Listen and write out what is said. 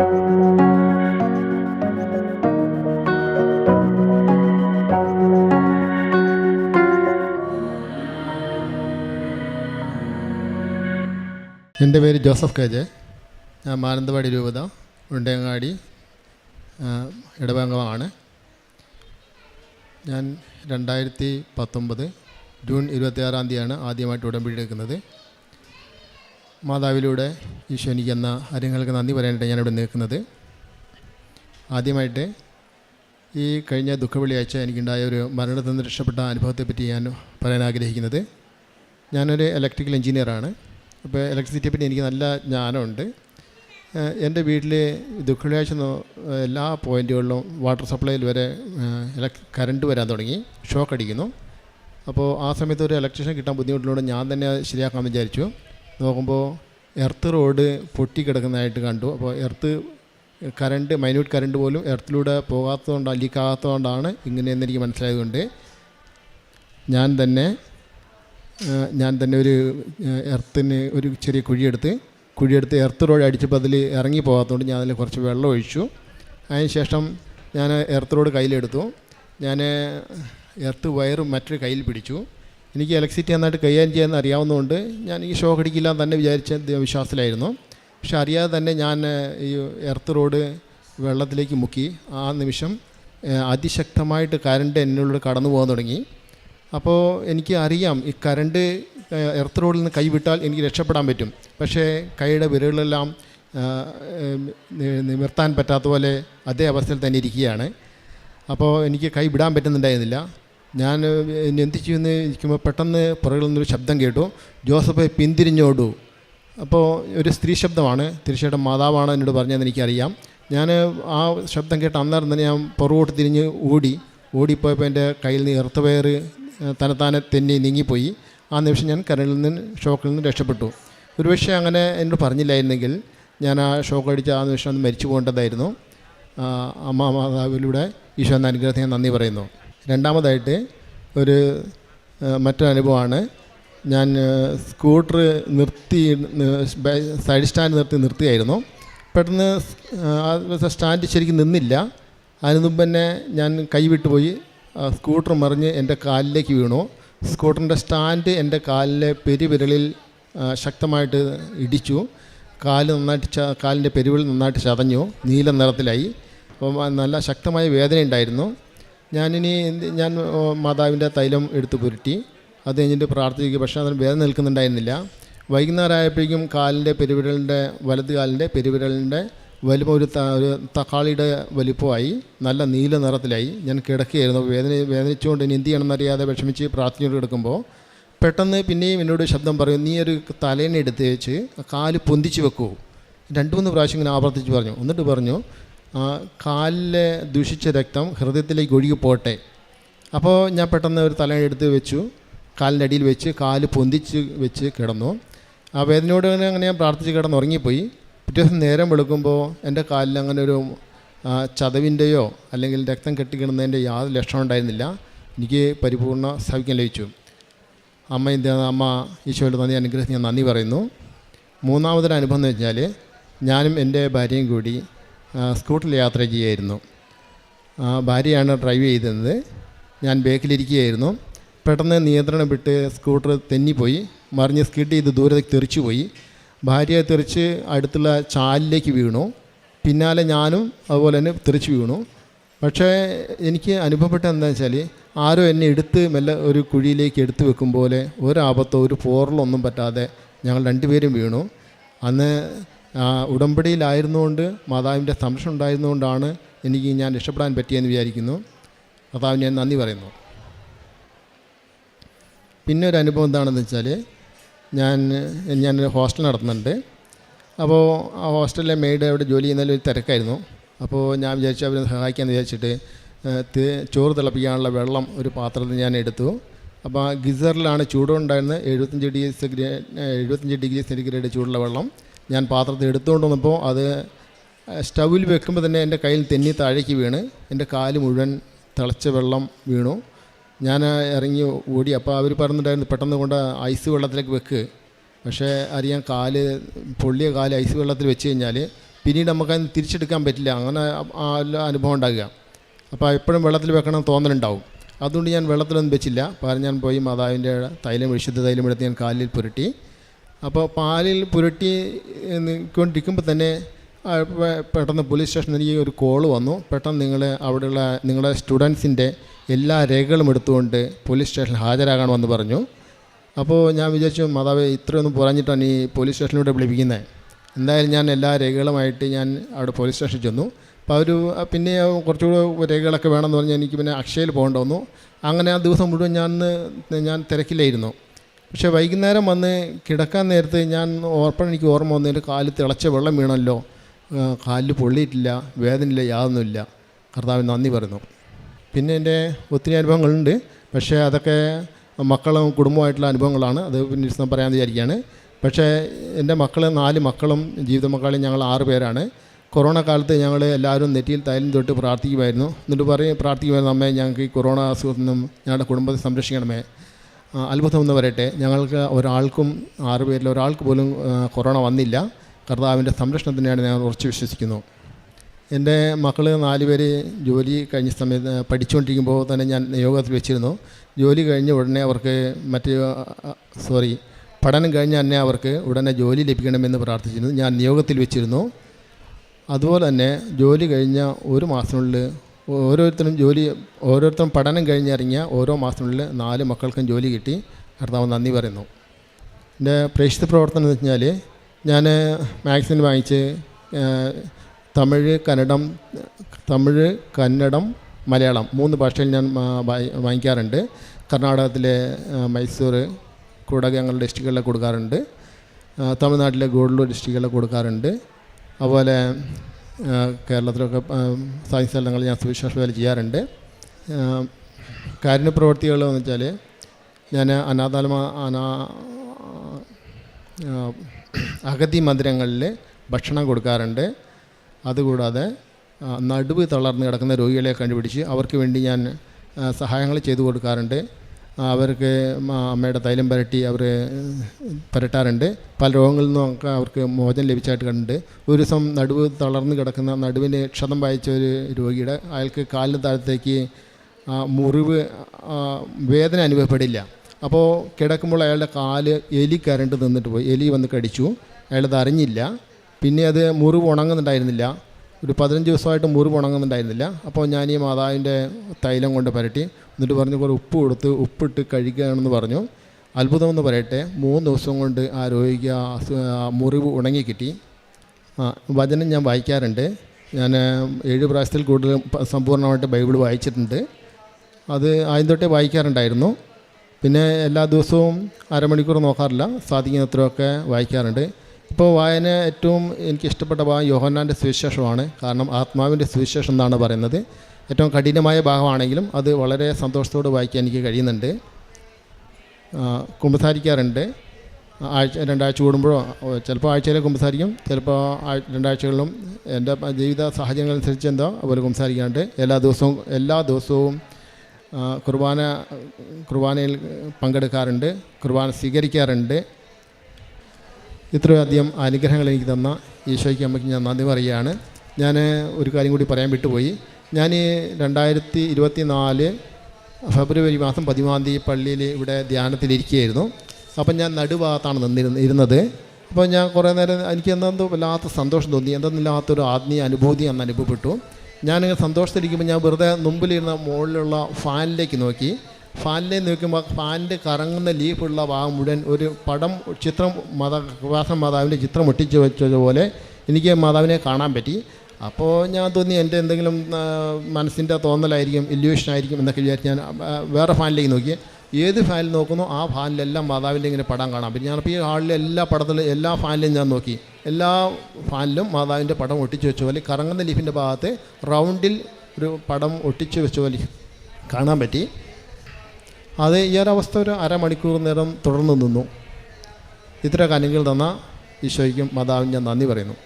എന്റെ പേര് Joseph K J. ഞാൻ മാനന്തവാടി രൂപത ഉണ്ടേങ്ങാടി ഇടവംഗമാണ്. ഞാൻ രണ്ടായിരത്തി പത്തൊമ്പത് ജൂൺ ഇരുപത്തിയാറാം തീയതിയാണ് ആദ്യമായിട്ട് ഉടമ്പടി എടുക്കുന്നത്. മാതാവിലൂടെ ഈശോ എനിക്ക് എന്ന കാര്യങ്ങൾക്ക് നന്ദി പറയാനായിട്ട് ഞാനിവിടെ നിൽക്കുന്നത്. ആദ്യമായിട്ട് ഈ കഴിഞ്ഞ ദുഃഖവെള്ളിയാഴ്ച എനിക്കുണ്ടായ ഒരു മരണത്തിൽ നിന്ന് രക്ഷപ്പെട്ട അനുഭവത്തെപ്പറ്റി ഞാൻ പറയാൻ ആഗ്രഹിക്കുന്നത്. ഞാനൊരു ഇലക്ട്രിക്കൽ എഞ്ചിനീയറാണ് അപ്പോൾ ഇലക്ട്രിസിറ്റിയെ പറ്റി എനിക്ക് നല്ല ജ്ഞാനമുണ്ട്. എന്റെ വീട്ടിൽ ദുഃഖവെള്ളിയാഴ്ച എല്ലാ പോയിന്റുകളിലും വാട്ടർ സപ്ലൈയിൽ വരെ കറണ്ട് വരാൻ തുടങ്ങി. ഷോക്ക് അടിക്കുന്നു. അപ്പോൾ ആ സമയത്ത് ഒരു ഇലക്ട്രീഷ്യൻ കിട്ടാൻ ബുദ്ധിമുട്ടിലൂടെ ഞാൻ തന്നെ അത് ശരിയാക്കാമെന്ന് വിചാരിച്ചു. നോക്കുമ്പോൾ എർത്ത് റോഡ് പൊട്ടിക്കിടക്കുന്നതായിട്ട് കണ്ടു. അപ്പോൾ എർത്ത് കറണ്ട് മൈന്യൂട്ട് കറണ്ട് പോലും എർത്തിലൂടെ പോകാത്തതുകൊണ്ട് ലീക്കാകാത്തതുകൊണ്ടാണ് ഇങ്ങനെയെന്ന് എനിക്ക് മനസ്സിലായതുകൊണ്ട് ഞാൻ തന്നെ ഞാൻ തന്നെ ഒരു എർത്തിന് ഒരു ചെറിയ കുഴിയെടുത്ത് കുഴിയെടുത്ത് എർത്ത് റോഡ് അടിച്ചപ്പോൾ അതിൽ ഇറങ്ങി പോകാത്തതുകൊണ്ട് ഞാൻ അതിൽ കുറച്ച് വെള്ളം ഒഴിച്ചു. അതിന് ശേഷം ഞാൻ എർത്ത് റോഡ് കയ്യിലെടുത്തു. ഞാൻ എർത്ത് വയറും മറ്റൊരു കയ്യിൽ പിടിച്ചു. എനിക്ക് ഇലക്ട്രിസിറ്റി നന്നായിട്ട് കൈകാര്യം ചെയ്യാൻ അറിയാവുന്നതുകൊണ്ട് ഞാൻ ഈ ഷോക്ക് അടിക്കില്ല എന്ന് തന്നെ വിചാരിച്ച വിശ്വാസത്തിലായിരുന്നു. പക്ഷെ അറിയാതെ തന്നെ ഞാൻ ഈ എർത്ത് റോഡ് വെള്ളത്തിലേക്ക് മുക്കി. ആ നിമിഷം അതിശക്തമായിട്ട് കറണ്ട് എന്നിലൂടെ കടന്നു പോകാൻ തുടങ്ങി. അപ്പോൾ എനിക്ക് അറിയാം ഈ കറണ്ട് എർത്ത് റോഡിൽ നിന്ന് കൈവിട്ടാൽ എനിക്ക് രക്ഷപ്പെടാൻ പറ്റും. പക്ഷേ കൈയുടെ വിരലെല്ലാം ആ, നിവർത്താൻ പറ്റാത്ത പോലെ അതേ അവസ്ഥയിൽ തന്നെ ഇരിക്കുകയാണ്. അപ്പോൾ എനിക്ക് കൈ വിടാൻ പറ്റുന്നുണ്ടായിരുന്നില്ല. ഞാൻ എന്ത് ചെയ്യുമെന്ന് ഇരിക്കുമ്പോൾ പെട്ടെന്ന് പുറകിൽ നിന്നൊരു ശബ്ദം കേട്ടു. ജോസഫ് പിന്തിരിഞ്ഞോടു. അപ്പോൾ ഒരു സ്ത്രീ ശബ്ദമാണ്. തീർച്ചയായിട്ടും മാതാവാണ് എന്നോട് പറഞ്ഞതെന്ന് എനിക്കറിയാം. ഞാൻ ആ ശബ്ദം കേട്ട് അന്നേരം തന്നെ ഞാൻ പുറകോട്ട് തിരിഞ്ഞ് ഓടി. ഓടിപ്പോയപ്പോൾ എന്റെ കയ്യിൽ നിന്ന് എർത്ത് വയർ തനത്താനെ തെന്നി നീങ്ങിപ്പോയി. ആ നിമിഷം ഞാൻ കരളിൽ നിന്ന് ഷോക്കിൽ നിന്ന് രക്ഷപ്പെട്ടു. ഒരുപക്ഷെ അങ്ങനെ എന്നോട് പറഞ്ഞില്ലായിരുന്നെങ്കിൽ ഞാൻ ആ ഷോക്ക് അടിച്ച ആ നിമിഷം മരിച്ചു പോകേണ്ടതായിരുന്നു. അമ്മ മാതാവിലൂടെ ഈശോ എന്ന അനുഗ്രഹത്തിന് ഞാൻ നന്ദി പറയുന്നു. രണ്ടാമതായിട്ട് ഒരു മറ്റൊരനുഭവമാണ്. ഞാൻ സ്കൂട്ടർ നിർത്തി സൈഡ് സ്റ്റാൻഡ് നിർത്തി നിർത്തിയായിരുന്നു. പെട്ടെന്ന് സ്റ്റാൻഡ് ശരിക്കും നിന്നില്ല. അതിന് മുമ്പ് തന്നെ ഞാൻ കൈവിട്ടുപോയി സ്കൂട്ടർ മറിഞ്ഞ് എന്റെ കാലിലേക്ക് വീണു. സ്കൂട്ടറിന്റെ സ്റ്റാൻഡ് എന്റെ കാലിലെ പെരുവിരലിൽ ശക്തമായിട്ട് ഇടിച്ചു. കാൽ നന്നായിട്ട് ച കാലിന്റെ പെരുവിൽ നന്നായിട്ട് ചതഞ്ഞു. നീല നിറത്തിലായി. അപ്പം നല്ല ശക്തമായ വേദന ഉണ്ടായിരുന്നു ഞാനിനി ഞാൻ മാതാവിന്റെ തൈലം എടുത്ത് പുരട്ടി. അത് കഴിഞ്ഞിട്ട് പ്രാർത്ഥിക്കുക. പക്ഷേ അതിന് വേദന നിൽക്കുന്നുണ്ടായിരുന്നില്ല. വൈകുന്നേരം ആയപ്പോഴേക്കും കാലിന്റെ പെരുവിരലിന്റെ വലത് കാലിന്റെ പെരുവിരലിന്റെ വലിപ്പം ഒരു ഒരു തക്കാളിയുടെ വലിപ്പമായി. നല്ല നീല നിറത്തിലായി. ഞാൻ കിടക്കുകയായിരുന്നു. വേദന വേദനിച്ചുകൊണ്ട് ഇനി എന്ത് ചെയ്യണമെന്നറിയാതെ വിഷമിച്ച് പ്രാർത്ഥനയോട് കിടക്കുമ്പോൾ പെട്ടെന്ന് പിന്നെയും എന്നോട് ശബ്ദം പറയും നീ ഒരു തലേനെ എടുത്ത് വെച്ച് കാൽ പൊന്തിച്ച് വെക്കൂ. രണ്ട് മൂന്ന് പ്രാവശ്യം ഇങ്ങനെ ആവർത്തിച്ച് പറഞ്ഞു. എന്നിട്ട് പറഞ്ഞു കാലിലെ ദൂഷിച്ച രക്തം ഹൃദയത്തിലേക്ക് ഒഴുകി പോട്ടെ. അപ്പോൾ ഞാൻ പെട്ടെന്ന് ഒരു തല എടുത്ത് വെച്ചു. കാലിന്റെ അടിയിൽ വെച്ച് കാൽ പൊന്തിച്ച് വെച്ച് കിടന്നു. ആ വേദനയോട് അങ്ങനെ ഞാൻ പ്രാർത്ഥിച്ച് കിടന്ന് ഉറങ്ങിപ്പോയി. പിറ്റേ ദിവസം നേരം വെളുക്കുമ്പോൾ എന്റെ കാലിൽ അങ്ങനെ ഒരു ചതവിന്റെയോ അല്ലെങ്കിൽ രക്തം കെട്ടിക്കിടുന്നതിന്റെ യാതൊരു ലക്ഷണം ഉണ്ടായിരുന്നില്ല. എനിക്ക് പരിപൂർണ സൗഖ്യം ലഭിച്ചു. അമ്മ എന്താണ് അമ്മ ഈശോയുടെ നന്ദി അനുഗ്രഹത്തിന് ഞാൻ നന്ദി പറയുന്നു. മൂന്നാമതൊരു അനുഭവം എന്ന് വെച്ചാൽ ഞാനും എന്റെ ഭാര്യയും കൂടി സ്കൂട്ടറിൽ യാത്ര ചെയ്യുമായിരുന്നു ഭാര്യയാണ് ഡ്രൈവ് ചെയ്തിരുന്നത് ഞാൻ ബേക്കിലിരിക്കുകയായിരുന്നു പെട്ടെന്ന് നിയന്ത്രണം വിട്ട് സ്കൂട്ടർ തെന്നിപ്പോയി. മറിഞ്ഞ് സ്കിഡ് ചെയ്ത് ദൂരത്തേക്ക് തെറിച്ചു പോയി. ഭാര്യ തെറിച്ച് അടുത്തുള്ള ചാലിലേക്ക് വീണു. പിന്നാലെ ഞാനും അതുപോലെ തന്നെ തെറിച്ച് വീണു. പക്ഷേ എനിക്ക് അനുഭവപ്പെട്ട എന്താണെന്ന് വെച്ചാൽ ആരോ എന്നെ എടുത്ത് മെല്ലെ ഒരു കുഴിയിലേക്ക് എടുത്ത് വെക്കും പോലെ ഒരാപത്തോ ഒരു പോറലോ ഒന്നും പറ്റാതെ ഞങ്ങൾ രണ്ടുപേരും വീണു. അന്ന് ഉടമ്പടിയിലായിരുന്നുകൊണ്ട് മാതാവിന്റെ സംരക്ഷണം ഉണ്ടായിരുന്നുകൊണ്ടാണ് എനിക്ക് ഞാൻ രക്ഷപ്പെടാൻ പറ്റിയെന്ന് വിചാരിക്കുന്നു. കർത്താവിന് ഞാൻ നന്ദി പറയുന്നു. പിന്നെ ഒരു അനുഭവം എന്താണെന്ന് വെച്ചാൽ ഞാൻ ഞാനൊരു ഹോസ്റ്റൽ നടത്തുന്നുണ്ട്. അപ്പോൾ ആ ഹോസ്റ്റലിലെ മെയ്ഡ് അവിടെ ജോലി ചെയ്യുന്നതിൽ ഒരു തിരക്കായിരുന്നു. അപ്പോൾ ഞാൻ വിചാരിച്ചു അവരെ സഹായിക്കാമെന്ന് വിചാരിച്ചിട്ട് ചോറ് തിളപ്പിക്കാനുള്ള വെള്ളം ഒരു പാത്രത്തിൽ ഞാൻ എടുത്തു. അപ്പോൾ ആ ഗിസറിലാണ് ചൂടുണ്ടായിരുന്നത് എഴുപത്തഞ്ച് ഡിഗ്രി സെഗ്രി- എഴുപത്തഞ്ച് ഡിഗ്രി സെന്റിഗ്രേഡ് ചൂടുള്ള വെള്ളം. ഞാൻ പാത്രത്തിൽ എടുത്തുകൊണ്ട് വന്നപ്പോൾ അത് സ്റ്റൗവിൽ വെക്കുമ്പോൾ തന്നെ എന്റെ കയ്യിൽ തെന്നി താഴേക്ക് വീണ്. എന്റെ കാൽ മുഴുവൻ തിളച്ച വെള്ളം വീണു. ഞാൻ ഇറങ്ങി ഓടി. അപ്പോൾ അവർ പറഞ്ഞിട്ടുണ്ടായിരുന്നു പെട്ടെന്ന് കൊണ്ട് ഐസ് വെള്ളത്തിലേക്ക് വെക്ക്. പക്ഷേ അറിയാം കാൽ പൊള്ളിയ കാൽ ഐസ് വെള്ളത്തിൽ വെച്ച് കഴിഞ്ഞാൽ പിന്നീട് നമുക്കത് തിരിച്ചെടുക്കാൻ പറ്റില്ല. അങ്ങനെ അനുഭവം ഉണ്ടാകുക. അപ്പോൾ എപ്പോഴും വെള്ളത്തിൽ വെക്കണം തോന്നലുണ്ടാവും. അതുകൊണ്ട് ഞാൻ വെള്ളത്തിലൊന്നും വെച്ചില്ല. പകരം ഞാൻ പോയി മാതാവിന്റെ തൈലം വിശുദ്ധ തൈലം എടുത്ത് ഞാൻ കാലിൽ പുരട്ടി. അപ്പോൾ പാലിൽ പുരട്ടി നിൽക്കൊണ്ടിരിക്കുമ്പോൾ തന്നെ പെട്ടെന്ന് പോലീസ് സ്റ്റേഷനിൽ എനിക്ക് ഒരു കോൾ വന്നു. പെട്ടെന്ന് നിങ്ങൾ അവിടെയുള്ള നിങ്ങളുടെ സ്റ്റുഡൻസിന്റെ എല്ലാ രേഖകളും എടുത്തുകൊണ്ട് പോലീസ് സ്റ്റേഷനിൽ ഹാജരാകണമെന്ന് പറഞ്ഞു. അപ്പോൾ ഞാൻ വിചാരിച്ചു മാതാവ് ഇത്രയൊന്നും പറഞ്ഞിട്ടാണ് ഈ പോലീസ് സ്റ്റേഷനിലൂടെ വിളിപ്പിക്കുന്നത് എന്തായാലും ഞാൻ എല്ലാ രേഖകളുമായിട്ട് ഞാൻ അവിടെ പോലീസ് സ്റ്റേഷനിൽ ചെന്നു. അപ്പോൾ അവർ പിന്നെ കുറച്ചുകൂടെ രേഖകളൊക്കെ വേണമെന്ന് പറഞ്ഞ് എനിക്ക് പിന്നെ അക്ഷയയിൽ പോകേണ്ടി വന്നു. അങ്ങനെ ആ ദിവസം മുഴുവൻ ഞാൻ ഞാൻ തിരക്കിലായിരുന്നു. പക്ഷേ വൈകുന്നേരം വന്ന് കിടക്കാൻ നേരത്ത് ഞാൻ ഓർപ്പൺ എനിക്ക് ഓർമ്മ വന്നു എന്റെ കാലിൽ തിളച്ച വെള്ളം വീണല്ലോ. കാലിൽ പൊള്ളിയിട്ടില്ല വേദനയില്ല യാതൊന്നുമില്ല. കർത്താവിന് നന്ദി പറഞ്ഞു പിന്നെ എന്റെ ഒത്തിരി അനുഭവങ്ങളുണ്ട്. പക്ഷേ അതൊക്കെ മക്കളും കുടുംബമായിട്ടുള്ള അനുഭവങ്ങളാണ്. അത് പിന്നെ പറയാൻ വിചാരിക്കുകയാണ്. പക്ഷേ എന്റെ മക്കൾ നാല് മക്കളും ജീവിത മക്കളും ഞങ്ങൾ ആറ് പേരാണ്. കൊറോണ കാലത്ത് ഞങ്ങൾ എല്ലാവരും നെറ്റിയിൽ തൈലം തൊട്ട് പ്രാർത്ഥിക്കുമായിരുന്നു. എന്നിട്ട് പറയും പ്രാർത്ഥിക്കുമായിരുന്നു അമ്മേ ഞങ്ങൾക്ക് ഈ കൊറോണ അസുഖത്തിൽ നിന്നും ഞങ്ങളുടെ കുടുംബത്തെ സംരക്ഷിക്കണമേ. അത്ഭുതം എന്ന് പറയട്ടെ. ഞങ്ങൾക്ക് ഒരാൾക്കും ആറ് പേരിൽ ഒരാൾക്ക് പോലും കൊറോണ വന്നില്ല. കർത്താവിന്റെ സംരക്ഷണത്തിനെയാണ് ഞാൻ ഉറച്ചു വിശ്വസിക്കുന്നു. എന്റെ മക്കൾ നാല് പേര് ജോലി കഴിഞ്ഞ സമയത്ത് പഠിച്ചുകൊണ്ടിരിക്കുമ്പോൾ തന്നെ ഞാൻ യോഗത്തിൽ വെച്ചിരുന്നു. ജോലി കഴിഞ്ഞ ഉടനെ അവർക്ക് മറ്റ് സോറി പഠനം കഴിഞ്ഞ തന്നെ അവർക്ക് ഉടനെ ജോലി ലഭിക്കണമെന്ന് പ്രാർത്ഥിച്ചിരുന്നു. ഞാൻ നിയോഗത്തിൽ വെച്ചിരുന്നു. അതുപോലെ തന്നെ ജോലി കഴിഞ്ഞ ഒരു മാസത്തിനുള്ളിൽ ഓരോരുത്തരും ജോലി ഓരോരുത്തരും പഠനം കഴിഞ്ഞിറങ്ങിയ ഓരോ മാസത്തിനുള്ളിൽ നാല് മക്കൾക്കും ജോലി കിട്ടി. കർത്താവ് നന്ദി പറയുന്നു. എന്റെ പ്രേക്ഷിത പ്രവർത്തനം എന്ന് വെച്ചാൽ ഞാൻ മാഗസിൻ വാങ്ങിച്ച് തമിഴ് കന്നഡം തമിഴ് കന്നഡം മലയാളം മൂന്ന് ഭാഷയിൽ ഞാൻ വാങ്ങിക്കാറുണ്ട്. കർണാടകത്തിലെ മൈസൂർ കൂടാതെ ഞങ്ങളുടെ ഡിസ്ട്രിക്റ്റുകളിൽ കൊടുക്കാറുണ്ട്. തമിഴ്നാട്ടിലെ ഗൂഡല്ലൂർ ഡിസ്ട്രിക്റ്റുകളിൽ കൊടുക്കാറുണ്ട്. അതുപോലെ കേരളത്തിലൊക്കെ ആ, സായി സ്ഥലങ്ങളിൽ ഞാൻ സുവിശേഷ വേല ചെയ്യാറുണ്ട്. കാരുണ്യ പ്രവൃത്തികൾ എന്ന് വെച്ചാൽ ഞാൻ അനാഥാലമ അനാ അഗതി മന്ദിരങ്ങളിൽ ഭക്ഷണം കൊടുക്കാറുണ്ട്. അതുകൂടാതെ നടുവ് തളർന്ന് കിടക്കുന്ന രോഗികളെ കണ്ടുപിടിച്ച് അവർക്ക് വേണ്ടി ഞാൻ സഹായങ്ങൾ ചെയ്തു കൊടുക്കാറുണ്ട്. അവർക്ക് അമ്മയുടെ തൈലം പുരട്ടി അവർ പുരട്ടാറുണ്ട്. പല രോഗങ്ങളിൽ നിന്നും ഒക്കെ അവർക്ക് മോചനം ലഭിച്ചായിട്ട് കണ്ടിട്ടുണ്ട്. ഒരു ദിവസം നടുവ് തളർന്ന് കിടക്കുന്ന നടുവിന് ക്ഷതം വായിച്ച ഒരു രോഗിയുടെ അയാൾക്ക് കാലിന് താഴത്തേക്ക് മുറിവ് വേദന അനുഭവപ്പെടില്ല. അപ്പോൾ കിടക്കുമ്പോൾ അയാളുടെ കാൽ എലി കരണ്ട് നിന്നിട്ട് പോയി. എലി വന്ന് കടിച്ചു. അയാളത് അറിഞ്ഞില്ല. പിന്നെ അത് മുറിവ് ഉണങ്ങുന്നുണ്ടായിരുന്നില്ല. ഒരു പതിനഞ്ച് ദിവസമായിട്ട് മുറിവ് ഉണങ്ങുന്നുണ്ടായിരുന്നില്ല അപ്പോൾ ഞാൻ ഈ മാതാവിന്റെ തൈലം കൊണ്ട് പരട്ടി എന്നിട്ട് പറഞ്ഞു കുറേ ഉപ്പ് കൊടുത്ത് ഉപ്പിട്ട് കഴിക്കുകയാണെന്ന് പറഞ്ഞു. അത്ഭുതമെന്ന് പറയട്ടെ. മൂന്ന് ദിവസം കൊണ്ട് ആ രോഗിക്ക് മുറിവ് ഉണങ്ങി കിട്ടി. ആ വചനം ഞാൻ വായിക്കാറുണ്ട്. ഞാൻ ഏഴ് പ്രാവശ്യത്തിൽ കൂടുതൽ സമ്പൂർണമായിട്ട് ബൈബിൾ വായിച്ചിട്ടുണ്ട്. അത് ആദ്യം തൊട്ടേ വായിക്കാറുണ്ടായിരുന്നു. പിന്നെ എല്ലാ ദിവസവും അരമണിക്കൂർ നോക്കാറില്ല. സാധിക്കുന്നത്രയൊക്കെ വായിക്കാറുണ്ട്. ഇപ്പോൾ വായന ഏറ്റവും എനിക്ക് ഇഷ്ടപ്പെട്ട ഭാഗം യോഹന്നാന്റെ സുവിശേഷമാണ്. കാരണം ആത്മാവിന്റെ സുവിശേഷം എന്നാണ് പറയുന്നത്. ഏറ്റവും കഠിനമായ ഭാഗമാണെങ്കിലും അത് വളരെ സന്തോഷത്തോട് വായിക്കാൻ എനിക്ക് കഴിയുന്നുണ്ട്. കുമ്പസാരിക്കാറുണ്ട്. ആഴ്ച രണ്ടാഴ്ച കൂടുമ്പോഴോ ചിലപ്പോൾ ആഴ്ചയിലെ കുമ്പസാരിക്കും ചിലപ്പോൾ രണ്ടാഴ്ചകളിലും എന്റെ ജീവിത സാഹചര്യങ്ങൾ അനുസരിച്ച് എന്തോ അതുപോലെ കുമ്പസാരിക്കാറുണ്ട്. എല്ലാ ദിവസവും എല്ലാ ദിവസവും കുർബാന കുർബാനയിൽ പങ്കെടുക്കാറുണ്ട് കുർബാന സ്വീകരിക്കാറുണ്ട്. ഇത്രയധികം അനുഗ്രഹങ്ങൾ എനിക്ക് തന്ന ഈശോയ്ക്ക് അമ്മയ്ക്ക് ഞാൻ നന്ദി പറയുകയാണ്. ഞാൻ ഒരു കാര്യം കൂടി പറയാൻ വിട്ടുപോയി. ഞാൻ രണ്ടായിരത്തി ഇരുപത്തി നാല് ഫെബ്രുവരി മാസം പതിമൂന്നാം തീയതി പള്ളിയിൽ ഇവിടെ ധ്യാനത്തിലിരിക്കുകയായിരുന്നു. അപ്പം ഞാൻ നടുഭാഗത്താണ് നിന്നിരുന്ന ഇരുന്നത്. അപ്പോൾ ഞാൻ കുറേ നേരം എനിക്ക് എന്തെന്തോ വല്ലാത്ത സന്തോഷം തോന്നി. എന്തെന്നില്ലാത്തൊരു ആത്മീയ അനുഭൂതി അന്ന് അനുഭവപ്പെട്ടു. ഞാനിങ്ങനെ സന്തോഷത്തിലിരിക്കുമ്പോൾ ഞാൻ വെറുതെ മുമ്പിലിരുന്ന മുകളിലുള്ള ഫാനിലേക്ക് നോക്കി. ഫാനിലേക്ക് നോക്കുമ്പോൾ ഫാനിന്റെ കറങ്ങുന്ന ലീഫുള്ള ഭാഗം മുഴുവൻ ഒരു പടം ചിത്രം മാതാ കൃപാസം മാതാവിന്റെ ചിത്രം ഒട്ടിച്ച് വെച്ചതുപോലെ എനിക്ക് മാതാവിനെ കാണാൻ പറ്റി. അപ്പോൾ ഞാൻ തോന്നി എന്റെ എന്തെങ്കിലും മനസ്സിന്റെ തോന്നലായിരിക്കും ഇല്യൂഷൻ ആയിരിക്കും എന്നൊക്കെ വിചാരിച്ച് ഞാൻ വേറെ ഫാനിലേക്ക് നോക്കി. ഏത് ഫാനിൽ നോക്കുന്നു ആ ഫാനിലെല്ലാം മാതാവിന്റെ ഇങ്ങനെ പടം കാണാം പിന്നെ ഞാനിപ്പോൾ ഈ ഹാളിലെ എല്ലാ പടത്തിലും എല്ലാ ഫാനിലും ഞാൻ നോക്കി. എല്ലാ ഫാനിലും മാതാവിന്റെ പടം ഒട്ടിച്ച് വെച്ച പോലെ കറങ്ങുന്ന ലീഫിന്റെ ഭാഗത്ത് റൗണ്ടിൽ ഒരു പടം ഒട്ടിച്ച് വെച്ച പോലെ കാണാൻ പറ്റി. അത് ഈ ഒരവസ്ഥ ഒരു അരമണിക്കൂർ നേരം തുടർന്ന് നിന്നു. ഇത്ര കാര്യങ്ങൾ തന്ന ഈശോയ്ക്കും മാതാവിന് ഞാൻ നന്ദി പറയുന്നു.